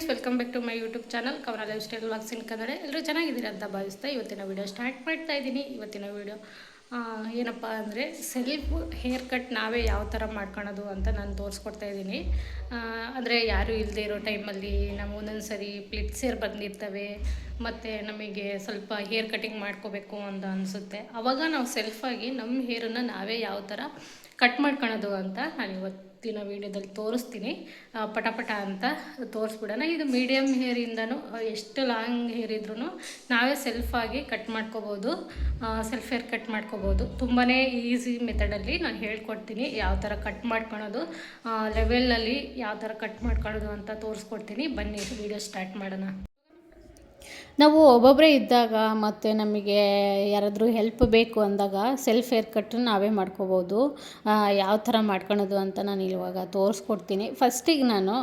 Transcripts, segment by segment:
Friends welcome back to my YouTube channel Kavana lifestyle vlogs in Kannada ಎಲ್ಲರೂ ಚೆನ್ನಾಗಿದ್ದೀರಾ ಅಂತ ಭಾವಿಸ್ತಾ ಇವತ್ತಿನ ವಿಡಿಯೋ ಸ್ಟಾರ್ಟ್ ಮಾಡ್ತಾ ಇದ್ದೀನಿ. ಇವತ್ತಿನ ವಿಡಿಯೋ ಏನಪ್ಪ ಅಂದರೆ ಸೆಲ್ಫ್ ಹೇರ್ ಕಟ್ ನಾವೇ ಯಾವ ಥರ ಮಾಡ್ಕೊಳೋದು ಅಂತ ನಾನು ತೋರಿಸ್ಕೊಡ್ತಾ ಇದ್ದೀನಿ. ಅಂದರೆ ಯಾರೂ ಇಲ್ಲದೆ ಇರೋ ಟೈಮಲ್ಲಿ ನಮ್ಮ ಒಂದೊಂದು ಸರಿ ಪ್ಲಿಟ್ಸ್ ಹೇರ್ ಬಂದಿರ್ತವೆ, ಮತ್ತು ನಮಗೆ ಸ್ವಲ್ಪ ಹೇರ್ ಕಟಿಂಗ್ ಮಾಡ್ಕೋಬೇಕು ಅಂತ ಅನಿಸುತ್ತೆ. ಆವಾಗ ನಾವು ಸೆಲ್ಫಾಗಿ ನಮ್ಮ ಹೇರನ್ನು ನಾವೇ ಯಾವ ಥರ ಕಟ್ ಮಾಡ್ಕೊಳೋದು ಅಂತ ನಾನು ಇವತ್ತಿನ ವೀಡಿಯೋದಲ್ಲಿ ತೋರಿಸ್ತೀನಿ. ಆ, ಪಟ ಪಟ ಅಂತ ತೋರಿಸ್ಬಿಡೋಣ. ಇದು ಮೀಡಿಯಮ್ ಹೇರಿಂದನೂ ಎಷ್ಟು ಲಾಂಗ್ ಹೇರ್ ಇದ್ರೂ ನಾವೇ ಸೆಲ್ಫಾಗಿ ಕಟ್ ಮಾಡ್ಕೋಬೋದು. ಸೆಲ್ಫ್ ಹೇರ್ ಕಟ್ ಮಾಡ್ಕೋಬೋದು. ತುಂಬಾ ಈಸಿ ಮೆಥಡಲ್ಲಿ ನಾನು ಹೇಳ್ಕೊಡ್ತೀನಿ ಯಾವ ಥರ ಕಟ್ ಮಾಡ್ಕೊಳೋದು. ಲೆವೆಲಲ್ಲಿ ಯಾವ ಥರ ಕಟ್ ಮಾಡ್ಕೊಳೋದು ಅಂತ ತೋರಿಸ್ಕೊಡ್ತೀನಿ. ಬನ್ನಿ ವೀಡಿಯೋ ಸ್ಟಾರ್ಟ್ ಮಾಡೋಣ. ನಾವು ಒಬ್ಬೊಬ್ಬರೇ ಇದ್ದಾಗ ಮತ್ತು ನಮಗೆ ಯಾರಾದರೂ ಹೆಲ್ಪ್ ಬೇಕು ಅಂದಾಗ ಸೆಲ್ಫ್ ಹೇರ್ ಕಟ್ ನಾವೇ ಮಾಡ್ಕೋಬೋದು. ಯಾವ ಥರ ಮಾಡ್ಕೊಳೋದು ಅಂತ ನಾನು ಇವಾಗ ತೋರಿಸ್ಕೊಡ್ತೀನಿ. ಫಸ್ಟಿಗೆ ನಾನು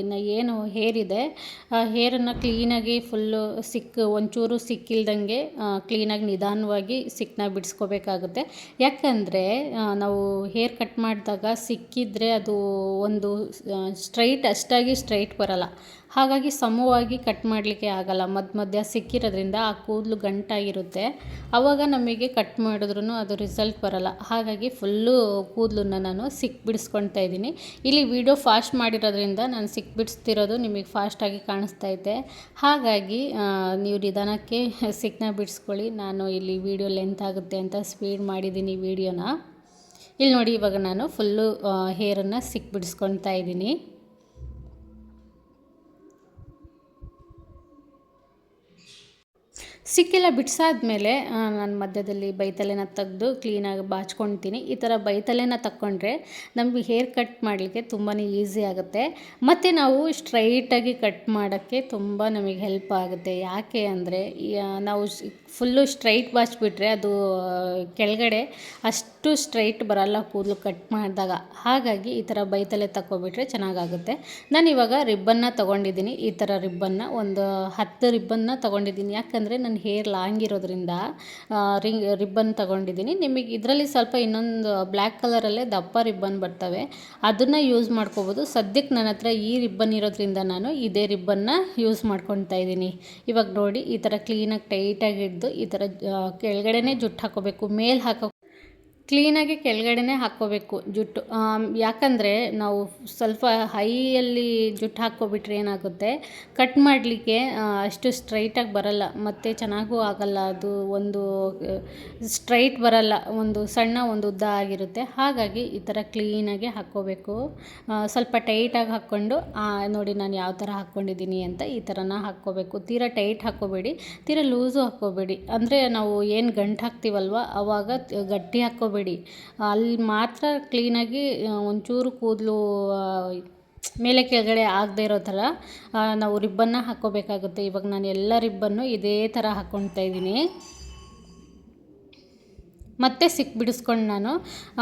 ಇನ್ನು ಏನು ಹೇರ್ ಇದೆ, ಆ ಹೇರನ್ನು ಕ್ಲೀನಾಗಿ ಫುಲ್ಲು ಸಿಕ್ಕು ಒಂಚೂರು ಸಿಕ್ಕಿಲ್ದಂಗೆ ಕ್ಲೀನಾಗಿ ನಿಧಾನವಾಗಿ ಸಿಕ್ಕನ್ನ ಬಿಡಿಸ್ಕೋಬೇಕಾಗುತ್ತೆ. ಯಾಕಂದರೆ ನಾವು ಹೇರ್ ಕಟ್ ಮಾಡಿದಾಗ ಸಿಕ್ಕಿದ್ರೆ ಅದು ಒಂದು ಸ್ಟ್ರೈಟ್ ಅಷ್ಟಾಗಿ ಸ್ಟ್ರೈಟ್ ಬರಲ್ಲ. ಹಾಗಾಗಿ ಸಮವಾಗಿ ಕಟ್ ಮಾಡಲಿಕ್ಕೆ ಆಗಲ್ಲ. ಮಧ್ಯ ಸಿಕ್ಕಿರೋದ್ರಿಂದ ಆ ಕೂದಲು ಗಂಟಾಗಿರುತ್ತೆ. ಆವಾಗ ನಮಗೆ ಕಟ್ ಮಾಡಿದ್ರೂ ಅದು ರಿಸಲ್ಟ್ ಬರಲ್ಲ. ಹಾಗಾಗಿ ಫುಲ್ಲು ಕೂದಲನ್ನ ನಾನು ಸಿಕ್ ಬಿಡಿಸ್ಕೊಳ್ತಾ ಇದ್ದೀನಿ. ಇಲ್ಲಿ ವಿಡಿಯೋ ಫಾಸ್ಟ್ ಮಾಡಿರೋದ್ರಿಂದ ನಾನು ಸಿಕ್ ಬಿಡಿಸ್ತಿರೋದು ನಿಮಗೆ ಫಾಸ್ಟಾಗಿ ಕಾಣಿಸ್ತಾ ಇದೆ. ಹಾಗಾಗಿ ನೀವು ನಿಧಾನಕ್ಕೆ ಸಿಕ್ಕನ್ನ ಬಿಡಿಸ್ಕೊಳ್ಳಿ. ನಾನು ಇಲ್ಲಿ ವಿಡಿಯೋ ಲೆಂತ್ ಆಗುತ್ತೆ ಅಂತ ಸ್ಪೀಡ್ ಮಾಡಿದ್ದೀನಿ ವಿಡಿಯೋನ ಇಲ್ಲಿ ನೋಡಿ ಇವಾಗ ನಾನು ಫುಲ್ಲು ಹೇರನ್ನು ಸಿಕ್ ಬಿಡಿಸ್ಕೊಳ್ತಾ ಇದ್ದೀನಿ. ಸಿಕ್ಕೆಲ್ಲ ಬಿಡಿಸಾದ್ಮೇಲೆ ನಾನು ಮಧ್ಯದಲ್ಲಿ ಬೈತಲೆನ ತೆಗೆದು ಕ್ಲೀನಾಗಿ ಬಾಚ್ಕೊಳ್ತೀನಿ ಈ ಥರ ಬೈತಲೆನ ತಕ್ಕೊಂಡ್ರೆ ನಮಗೆ ಹೇರ್ ಕಟ್ ಮಾಡಲಿಕ್ಕೆ ತುಂಬಾ ಈಸಿ ಆಗುತ್ತೆ. ಮತ್ತು ನಾವು ಸ್ಟ್ರೈಟಾಗಿ ಕಟ್ ಮಾಡೋಕ್ಕೆ ತುಂಬ ನಮಗೆ ಹೆಲ್ಪ್ ಆಗುತ್ತೆ. ಯಾಕೆ ಅಂದರೆ ನಾವು ಫುಲ್ಲು ಸ್ಟ್ರೈಟ್ ಬಾಚ್ಬಿಟ್ರೆ ಅದು ಕೆಳಗಡೆ ಅಷ್ಟು ಸ್ಟ್ರೈಟ್ ಬರಲ್ಲ ಕೂದಲು ಕಟ್ ಮಾಡಿದಾಗ. ಹಾಗಾಗಿ ಈ ಥರ ಬೈತಲೆ ತಗೊಬಿಟ್ರೆ ಚೆನ್ನಾಗಾಗುತ್ತೆ. ನಾನು ಇವಾಗ ರಿಬ್ಬನ್ನ ತೊಗೊಂಡಿದ್ದೀನಿ. ಈ ಥರ ರಿಬ್ಬನ್ನ ಒಂದು ಹತ್ತು ರಿಬ್ಬನ್ನ ತೊಗೊಂಡಿದ್ದೀನಿ. ಯಾಕಂದರೆ ನನ್ನ ಹೇರ್ ಲಾಂಗ್ ಇರೋದ್ರಿಂದ ರಿಂಗ್, ರಿಬ್ಬನ್ ತೊಗೊಂಡಿದ್ದೀನಿ. ನಿಮಗೆ ಇದರಲ್ಲಿ ಸ್ವಲ್ಪ ಇನ್ನೊಂದು ಬ್ಲ್ಯಾಕ್ ಕಲರಲ್ಲೇ ದಪ್ಪ ರಿಬ್ಬನ್ ಬರ್ತವೆ. ಅದನ್ನು ಯೂಸ್ ಮಾಡ್ಕೋಬೋದು. ಸದ್ಯಕ್ಕೆ ನನ್ನ ಹತ್ರ ಈ ರಿಬ್ಬನ್ ಇರೋದ್ರಿಂದ ನಾನು ಇದೇ ರಿಬ್ಬನ್ನ ಯೂಸ್ ಮಾಡ್ಕೊತಾ ಇದ್ದೀನಿ. ಇವಾಗ ನೋಡಿ, ಈ ಥರ ಕ್ಲೀನಾಗಿ ಟೈಟಾಗಿ ಹಿಡ್ದು ಈ ಥರ ಕೆಳಗಡೆನೇ ಜುಟ್ಟು ಹಾಕೋಬೇಕು, ಮೇಲೆ ಹಾಕೋ ಕ್ಲೀನಾಗಿ ಕೆಳಗಡೆನೇ ಹಾಕ್ಕೋಬೇಕು ಜುಟ್ಟು. ಯಾಕಂದರೆ ನಾವು ಸ್ವಲ್ಪ ಹೈಯಲ್ಲಿ ಜುಟ್ಟು ಹಾಕ್ಕೊಬಿಟ್ರೆ ಏನಾಗುತ್ತೆ ಕಟ್ ಮಾಡಲಿಕ್ಕೆ ಅಷ್ಟು ಸ್ಟ್ರೈಟಾಗಿ ಬರಲ್ಲ. ಮತ್ತು ಚೆನ್ನಾಗೂ ಆಗಲ್ಲ, ಅದು ಒಂದು ಸ್ಟ್ರೈಟ್ ಬರಲ್ಲ, ಒಂದು ಸಣ್ಣ ಒಂದು ಉದ್ದ ಆಗಿರುತ್ತೆ. ಹಾಗಾಗಿ ಈ ಥರ ಕ್ಲೀನಾಗಿ ಹಾಕ್ಕೋಬೇಕು. ಸ್ವಲ್ಪ ಟೈಟಾಗಿ ಹಾಕ್ಕೊಂಡು ನೋಡಿ ನಾನು ಯಾವ ಥರ ಹಾಕ್ಕೊಂಡಿದ್ದೀನಿ ಅಂತ ಈ ಥರನ ಹಾಕ್ಕೋಬೇಕು. ತೀರಾ ಟೈಟ್ ಹಾಕ್ಕೋಬೇಡಿ, ತೀರಾ ಲೂಸು ಹಾಕ್ಕೋಬೇಡಿ. ಅಂದರೆ ನಾವು ಏನು ಗಂಟು ಹಾಕ್ತೀವಲ್ವ ಆವಾಗ ಗಟ್ಟಿ ಗಟ್ಟಿ ಹಾಕ್ಕೋಬೇಡಿ ಅಲ್ಲಿ ಮಾತ್ರ ಕ್ಲೀನಾಗಿ ಒಂಚೂರು ಕೂದಲು ಮೇಲೆ ಕೆಳಗಡೆ ಆಗದೆ ಇರೋ ಥರ ನಾವು ರಿಬ್ಬನ್ನ ಹಾಕ್ಕೋಬೇಕಾಗುತ್ತೆ. ಇವಾಗ ನಾನು ಎಲ್ಲ ರಿಬ್ಬನ್ನು ಇದೇ ಥರ ಹಾಕ್ಕೊಳ್ತಾ ಇದ್ದೀನಿ. ಮತ್ತೆ ಸಿಕ್ ಬಿಡಿಸ್ಕೊಂಡು ನಾನು,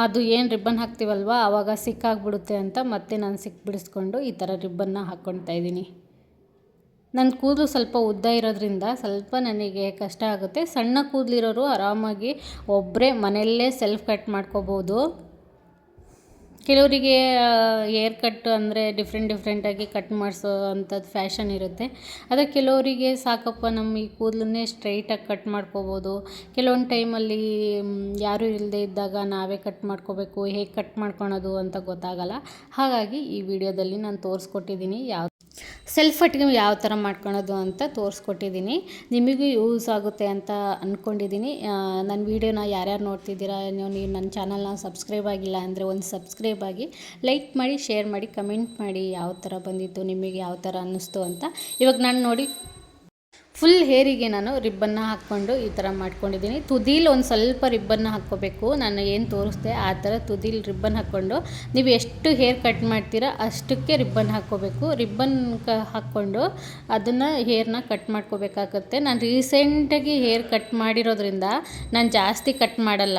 ಅದು ಏನು ರಿಬ್ಬನ್ ಹಾಕ್ತೀವಲ್ವ ಆವಾಗ ಸಿಕ್ಕಾಗ್ಬಿಡುತ್ತೆ ಅಂತ ಮತ್ತೆ ನಾನು ಸಿಕ್ ಬಿಡಿಸ್ಕೊಂಡು ಈ ಥರ ರಿಬ್ಬನ್ನ ಹಾಕ್ಕೊಳ್ತಾ ಇದ್ದೀನಿ. ನನ್ನ ಕೂದಲು ಸ್ವಲ್ಪ ಉದ್ದ ಇರೋದ್ರಿಂದ ಸ್ವಲ್ಪ ನನಗೆ ಕಷ್ಟ ಆಗುತ್ತೆ. ಸಣ್ಣ ಕೂದಲಿರೋರು ಆರಾಮಾಗಿ ಒಬ್ಬರೇ ಮನೆಯಲ್ಲೇ ಸೆಲ್ಫ್ ಕಟ್ ಮಾಡ್ಕೋಬೋದು. ಕೆಲವರಿಗೆ ಹೇರ್ ಕಟ್ ಅಂದರೆ ಡಿಫ್ರೆಂಟ್ ಡಿಫ್ರೆಂಟಾಗಿ ಕಟ್ ಮಾಡಿಸೋ ಅಂಥದ್ದು ಫ್ಯಾಷನ್ ಇರುತ್ತೆ. ಅದೇ ಕೆಲವರಿಗೆ ಸಾಕಪ್ಪ ನಮ್ಮ ಈ ಕೂದಲನ್ನೇ ಸ್ಟ್ರೈಟಾಗಿ ಕಟ್ ಮಾಡ್ಕೋಬೋದು. ಕೆಲವೊಂದು ಟೈಮಲ್ಲಿ ಯಾರೂ ಇಲ್ಲದೆ ಇದ್ದಾಗ ನಾವೇ ಕಟ್ ಮಾಡ್ಕೋಬೇಕು, ಹೇಗೆ ಕಟ್ ಮಾಡ್ಕೊಳೋದು ಅಂತ ಗೊತ್ತಾಗಲ್ಲ. ಹಾಗಾಗಿ ಈ ವಿಡಿಯೋದಲ್ಲಿ ನಾನು ತೋರಿಸ್ಕೊಟ್ಟಿದ್ದೀನಿ ಯಾವ ಸೆಲ್ಫ್ ಅಟ್ಗೆ ಯಾವ ಥರ ಮಾಡ್ಕೊಳೋದು ಅಂತ ತೋರಿಸ್ಕೊಟ್ಟಿದ್ದೀನಿ ನಿಮಗೂ ಯೂಸ್ ಆಗುತ್ತೆ ಅಂತ ಅಂದ್ಕೊಂಡಿದ್ದೀನಿ ನನ್ನ ವೀಡಿಯೋನ ಯಾರ್ಯಾರು ನೋಡ್ತಿದ್ದೀರಾ, ನೀವು ನೀವು ನನ್ನ ಚಾನಲ್ನ ಸಬ್ಸ್ಕ್ರೈಬ್ ಆಗಿಲ್ಲ ಅಂದರೆ ಒಂದು ಸಬ್ಸ್ಕ್ರೈಬ್ ಆಗಿ ಲೈಕ್ ಮಾಡಿ ಶೇರ್ ಮಾಡಿ ಕಮೆಂಟ್ ಮಾಡಿ ಯಾವ ಥರ ಬಂದಿತ್ತು, ನಿಮಗೆ ಯಾವ ಥರ ಅನ್ನಿಸ್ತು ಅಂತ. ಇವಾಗ ನಾನು ನೋಡಿ ಫುಲ್ ಹೇರಿಗೆ ನಾನು ರಿಬ್ಬನ್ನ ಹಾಕ್ಕೊಂಡು ಈ ಥರ ಮಾಡ್ಕೊಂಡಿದ್ದೀನಿ. ತುದಿಲಿ ಒಂದು ಸ್ವಲ್ಪ ರಿಬ್ಬನ್ನ ಹಾಕ್ಕೋಬೇಕು. ನಾನು ಏನು ತೋರಿಸ್ದೆ ಆ ಥರ ತುದಿಲಿ ರಿಬ್ಬನ್ ಹಾಕ್ಕೊಂಡು ನೀವು ಎಷ್ಟು ಹೇರ್ ಕಟ್ ಮಾಡ್ತೀರಾ ಅಷ್ಟಕ್ಕೆ ರಿಬ್ಬನ್ ಹಾಕ್ಕೋಬೇಕು. ರಿಬ್ಬನ್ ಕ ಹಾಕ್ಕೊಂಡು ಅದನ್ನು ಹೇರ್ನ ಕಟ್ ಮಾಡ್ಕೋಬೇಕಾಗತ್ತೆ. ನಾನು ರೀಸೆಂಟಾಗಿ ಹೇರ್ ಕಟ್ ಮಾಡಿರೋದ್ರಿಂದ ನಾನು ಜಾಸ್ತಿ ಕಟ್ ಮಾಡಲ್ಲ.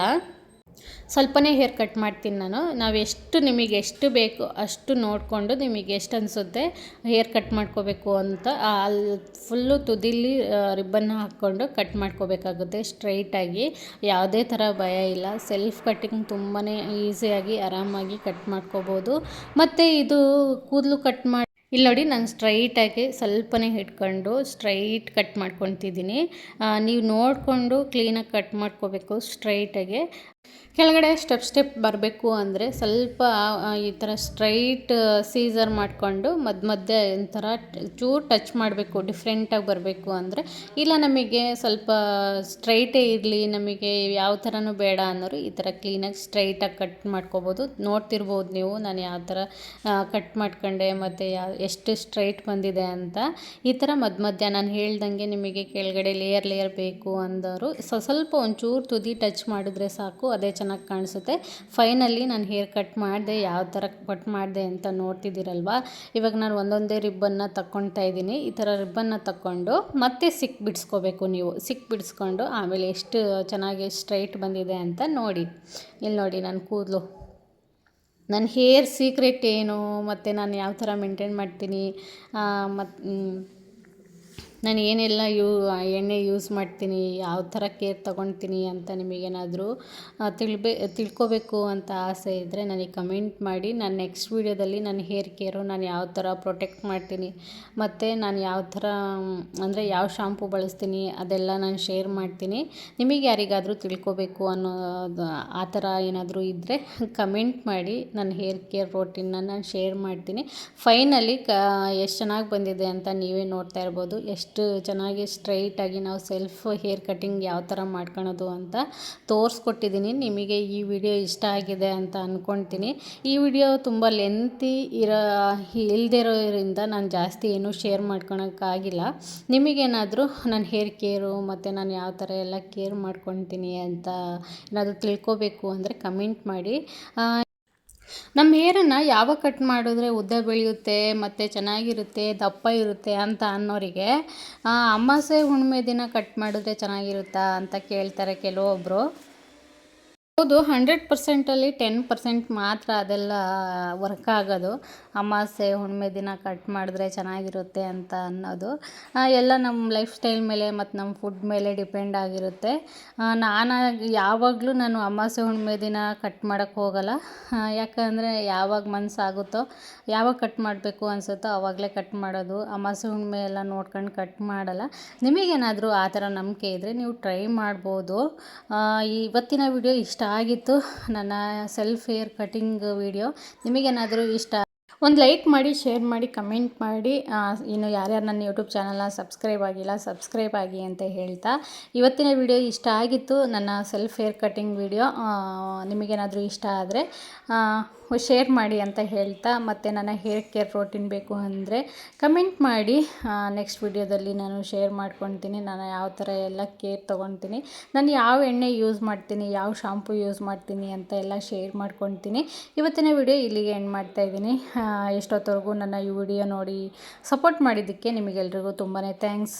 ಸ್ವಲ್ಪನೇ ಹೇರ್ ಕಟ್ ಮಾಡ್ತೀನಿ ನಾನು. ನಾವು ಎಷ್ಟು ನಿಮಗೆ ಎಷ್ಟು ಬೇಕು ಅಷ್ಟು ನೋಡಿಕೊಂಡು ನಿಮಗೆ ಎಷ್ಟು ಅನಿಸುತ್ತೆ ಹೇರ್ ಕಟ್ ಮಾಡ್ಕೋಬೇಕು ಅಂತ ಅಲ್ಲಿ ಫುಲ್ಲು ತುದಿಲಿ ರಿಬ್ಬನ್ನ ಹಾಕ್ಕೊಂಡು ಕಟ್ ಮಾಡ್ಕೋಬೇಕಾಗುತ್ತೆ ಸ್ಟ್ರೈಟಾಗಿ ಯಾವುದೇ ಥರ ಭಯ ಇಲ್ಲ. ಸೆಲ್ಫ್ ಕಟ್ಟಿಂಗ್ ತುಂಬಾ ಈಸಿಯಾಗಿ ಆರಾಮಾಗಿ ಕಟ್ ಮಾಡ್ಕೋಬೋದು. ಮತ್ತು ಇದು ಕೂದಲು ಕಟ್ ಮಾಡಿ, ಇಲ್ಲಿ ನೋಡಿ ನಾನು ಸ್ಟ್ರೈಟಾಗಿ ಸ್ವಲ್ಪನೇ ಹಿಡ್ಕೊಂಡು ಸ್ಟ್ರೈಟ್ ಕಟ್ ಮಾಡ್ಕೊತಿದ್ದೀನಿ. ನೀವು ನೋಡಿಕೊಂಡು ಕ್ಲೀನಾಗಿ ಕಟ್ ಮಾಡ್ಕೋಬೇಕು ಸ್ಟ್ರೈಟಾಗಿ ಕೆಳಗಡೆ ಸ್ಟೆಪ್ ಸ್ಟೆಪ್ ಬರಬೇಕು ಅಂದರೆ ಸ್ವಲ್ಪ ಈ ಥರ ಸ್ಟ್ರೈಟ್ ಸೀಸರ್ ಮಾಡಿಕೊಂಡು ಮಧ್ಯ ಮಧ್ಯೆ ಒಂಥರ ಚೂರು ಟಚ್ ಮಾಡಬೇಕು ಡಿಫ್ರೆಂಟಾಗಿ ಬರಬೇಕು ಅಂದರೆ ಇಲ್ಲ ನಮಗೆ ಸ್ವಲ್ಪ ಸ್ಟ್ರೈಟೇ ಇರಲಿ, ನಮಗೆ ಯಾವ ಥರನೂ ಬೇಡ ಅನ್ನೋರು ಈ ಥರ ಕ್ಲೀನಾಗಿ ಸ್ಟ್ರೈಟಾಗಿ ಕಟ್ ಮಾಡ್ಕೋಬೋದು. ನೋಡ್ತಿರ್ಬೋದು ನೀವು ನಾನು ಯಾವ ಥರ ಕಟ್ ಮಾಡ್ಕೊಂಡೆ, ಮತ್ತು ಯಾವ ಎಷ್ಟು ಸ್ಟ್ರೈಟ್ ಬಂದಿದೆ ಅಂತ. ಈ ಥರ ಮಧ್ಯ ಮಧ್ಯ ನಾನು ಹೇಳ್ದಂಗೆ ನಿಮಗೆ ಕೆಳಗಡೆ ಲೇಯರ್ ಲೇಯರ್ ಬೇಕು ಅಂದವರು ಸ್ವ- ಸ್ವಲ್ಪ ಒಂಚೂರು ತುದಿ ಟಚ್ ಮಾಡಿದ್ರೆ ಸಾಕು. ಅದೇ ಚೆನ್ನಾಗಿ ಕಾಣಿಸುತ್ತೆ. ಫೈನಲಿ ನಾನು ಹೇರ್ ಕಟ್ ಮಾಡಿದೆ, ಯಾವ ಥರ ಕಟ್ ಮಾಡಿದೆ ಅಂತ ನೋಡ್ತಿದ್ದೀರಲ್ವ? ಇವಾಗ ನಾನು ಒಂದೊಂದೇ ರಿಬ್ಬನ್ನ ತಗೊಳ್ತಾ ಇದ್ದೀನಿ. ಈ ಥರ ರಿಬ್ಬನ್ನ ತಗೊಂಡು ಮತ್ತೆ ಸಿಕ್ ಬಿಡಿಸ್ಕೋಬೇಕು ನೀವು. ಸಿಕ್ ಬಿಡಿಸ್ಕೊಂಡು ಆಮೇಲೆ ಎಷ್ಟು ಚೆನ್ನಾಗಿ ಸ್ಟ್ರೈಟ್ ಬಂದಿದೆ ಅಂತ ನೋಡಿ. ಇಲ್ಲಿ ನೋಡಿ ನನ್ನ ಕೂದಲು. ನನ್ನ ಹೇರ್ ಸೀಕ್ರೆಟ್ ಏನು? ಮತ್ತು ನಾನು ಯಾವ ಥರ ಮೇಂಟೈನ್ ಮಾಡ್ತೀನಿ? ಮತ್ತು ನಾನು ಏನೆಲ್ಲ ಯೂ ಎಣ್ಣೆ ಯೂಸ್ ಮಾಡ್ತೀನಿ, ಯಾವ ಥರ ಕೇರ್ ತೊಗೊಳ್ತೀನಿ ಅಂತ ನಿಮಗೇನಾದರೂ ತಿಳ್ಬೇ, ತಿಳ್ಕೊಬೇಕು ಅಂತ ಆಸೆ ಇದ್ದರೆ ನನಗೆ ಕಮೆಂಟ್ ಮಾಡಿ. ನಾನು ನೆಕ್ಸ್ಟ್ ವೀಡಿಯೋದಲ್ಲಿ ನನ್ನ ಹೇರ್ ಕೇರು, ನಾನು ಯಾವ ಥರ ಪ್ರೊಟೆಕ್ಟ್ ಮಾಡ್ತೀನಿ, ಮತ್ತು ನಾನು ಯಾವ ಥರ, ಅಂದರೆ ಯಾವ ಶಾಂಪು ಬಳಸ್ತೀನಿ, ಅದೆಲ್ಲ ನಾನು ಶೇರ್ ಮಾಡ್ತೀನಿ. ನಿಮಗೆ ಯಾರಿಗಾದರೂ ತಿಳ್ಕೊಬೇಕು ಅನ್ನೋದು, ಆ ಥರ ಏನಾದರೂ ಇದ್ದರೆ ಕಮೆಂಟ್ ಮಾಡಿ. ನನ್ನ ಹೇರ್ ಕೇರ್ ರೋಟೀನ್ನ ನಾನು ಶೇರ್ ಮಾಡ್ತೀನಿ. ಫೈನಲಿ, ಕ, ಎಷ್ಟು ಚೆನ್ನಾಗಿ ಬಂದಿದೆ ಅಂತ ನೀವೇ ನೋಡ್ತಾ ಇರ್ಬೋದು. ಎಷ್ಟು ಚೆನ್ನಾಗಿ ಸ್ಟ್ರೈಟಾಗಿ ನಾವು ಸೆಲ್ಫ್ ಹೇರ್ ಕಟಿಂಗ್ ಯಾವ ಥರ ಮಾಡ್ಕೊಳೋದು ಅಂತ ತೋರಿಸ್ಕೊಟ್ಟಿದ್ದೀನಿ ನಿಮಗೆ ಈ ವಿಡಿಯೋ ಇಷ್ಟ ಆಗಿದೆ ಅಂತ ಅಂದ್ಕೊಳ್ತೀನಿ ಈ ವಿಡಿಯೋ ತುಂಬ ಲೆಂತಿ ಇರೋ ಇಲ್ಲದೆ ಇರೋದ್ರಿಂದ ನಾನು ಜಾಸ್ತಿ ಏನೂ ಶೇರ್ ಮಾಡ್ಕೊಳಕ್ಕಾಗಿಲ್ಲ. ನಿಮಗೇನಾದರೂ ನನ್ನ ಹೇರ್ ಕೇರು ಮತ್ತು ನಾನು ಯಾವ ಥರ ಎಲ್ಲ ಕೇರ್ ಮಾಡ್ಕೊತೀನಿ ಅಂತ ಏನಾದರೂ ತಿಳ್ಕೊಬೇಕು ಅಂದರೆ ಕಮೆಂಟ್ ಮಾಡಿ. ನಮ್ಮ ಹೇರನ್ನು ಯಾವಾಗ ಕಟ್ ಮಾಡಿದ್ರೆ ಉದ್ದ ಬೆಳೆಯುತ್ತೆ, ಮತ್ತು ಚೆನ್ನಾಗಿರುತ್ತೆ, ದಪ್ಪ ಇರುತ್ತೆ ಅಂತ ಅನ್ನೋರಿಗೆ ಅಮಾಸೆ ಹುಣ್ಣಿಮೆ ದಿನ ಕಟ್ ಮಾಡಿದ್ರೆ ಚೆನ್ನಾಗಿರುತ್ತಾ ಅಂತ ಕೇಳ್ತಾರೆ ಕೆಲವೊಬ್ಬರು ಹೌದು ಹಂಡ್ರೆಡ್ ಪರ್ಸೆಂಟಲ್ಲಿ ಟೆನ್ ಪರ್ಸೆಂಟ್ ಮಾತ್ರ ಅದೆಲ್ಲ ವರ್ಕ್ ಆಗೋದು. ಅಮಾಸೆ, ಹುಣ್ಣಿಮೆ ದಿನ ಕಟ್ ಮಾಡಿದ್ರೆ ಚೆನ್ನಾಗಿರುತ್ತೆ ಅಂತ ಅನ್ನೋದು. ಎಲ್ಲ ನಮ್ಮ ಲೈಫ್ ಸ್ಟೈಲ್ ಮೇಲೆ ಮತ್ತು ನಮ್ಮ ಫುಡ್ ಮೇಲೆ ಡಿಪೆಂಡ್ ಆಗಿರುತ್ತೆ. ನಾನಾಗಿ ಯಾವಾಗಲೂ ನಾನು ಅಮಾಸೆ, ಹುಣ್ಣಿಮೆ ದಿನ ಕಟ್ ಮಾಡೋಕ್ಕೆ ಹೋಗಲ್ಲ. ಯಾಕಂದರೆ ಯಾವಾಗ ಮನಸ್ಸಾಗುತ್ತೋ ಯಾವಾಗ ಕಟ್ ಮಾಡಬೇಕು ಅನಿಸುತ್ತೋ ಆವಾಗಲೇ ಕಟ್ ಮಾಡೋದು. ಅಮಾಸೆ ಹುಣ್ಮೆ ಎಲ್ಲ ನೋಡ್ಕೊಂಡು ಕಟ್ ಮಾಡಲ್ಲ. ನಿಮಗೇನಾದರೂ ಆ ಥರ ನಂಬಿಕೆ ಇದ್ದರೆ ನೀವು ಟ್ರೈ ಮಾಡ್ಬೋದು. ಇವತ್ತಿನ ವಿಡಿಯೋ ಇಷ್ಟ ಆಗಿತ್ತು ನನ್ನ ಸೆಲ್ಫ್ ಹೇರ್ ಕಟಿಂಗ್ ವಿಡಿಯೋ. ನಿಮಗೇನಾದರೂ ಇಷ್ಟ ಒಂದು ಲೈಕ್ ಮಾಡಿ, ಶೇರ್ ಮಾಡಿ, ಕಮೆಂಟ್ ಮಾಡಿ. ಇನ್ನು ಯಾರ್ಯಾರು ನನ್ನ ಯೂಟ್ಯೂಬ್ ಚಾನಲ್ನ ಸಬ್ಸ್ಕ್ರೈಬ್ ಆಗಿಲ್ಲ, ಸಬ್ಸ್ಕ್ರೈಬ್ ಆಗಿ ಅಂತ ಹೇಳ್ತಾ. ಇವತ್ತಿನ ವಿಡಿಯೋ ಇಷ್ಟ ಆಗಿತ್ತು, ನನ್ನ ಸೆಲ್ಫ್ ಹೇರ್ ಕಟಿಂಗ್ ವಿಡಿಯೋ. ನಿಮಗೇನಾದರೂ ಇಷ್ಟ ಆದರೆ ಶೇರ್ ಮಾಡಿ ಅಂತ ಹೇಳ್ತಾ. ಮತ್ತು ನನ್ನ ಹೇರ್ ಕೇರ್ ರೋಟೀನ್ ಬೇಕು ಅಂದರೆ ಕಮೆಂಟ್ ಮಾಡಿ. ನೆಕ್ಸ್ಟ್ ವಿಡಿಯೋದಲ್ಲಿ ನಾನು ಶೇರ್ ಮಾಡ್ಕೊತೀನಿ. ನಾನು ಯಾವ ಥರ ಎಲ್ಲ ಕೇರ್ ತೊಗೊತೀನಿ ನಾನು ಯಾವ ಎಣ್ಣೆ ಯೂಸ್ ಮಾಡ್ತೀನಿ, ಯಾವ ಶಾಂಪು ಯೂಸ್ ಮಾಡ್ತೀನಿ ಅಂತ ಎಲ್ಲ ಶೇರ್ ಮಾಡ್ಕೊತೀನಿ. ಇವತ್ತಿನ ವಿಡಿಯೋ ಇಲ್ಲಿಗೆ ಎಂಡ್ ಮಾಡ್ತಾ ಇದ್ದೀನಿ. ಎಷ್ಟೊತ್ತವರೆಗೂ ನನ್ನ ಈ ವಿಡಿಯೋ ನೋಡಿ ಸಪೋರ್ಟ್ ಮಾಡಿದ್ದಕ್ಕೆ ನಿಮಗೆಲ್ರಿಗೂ ತುಂಬಾ ಥ್ಯಾಂಕ್ಸ್.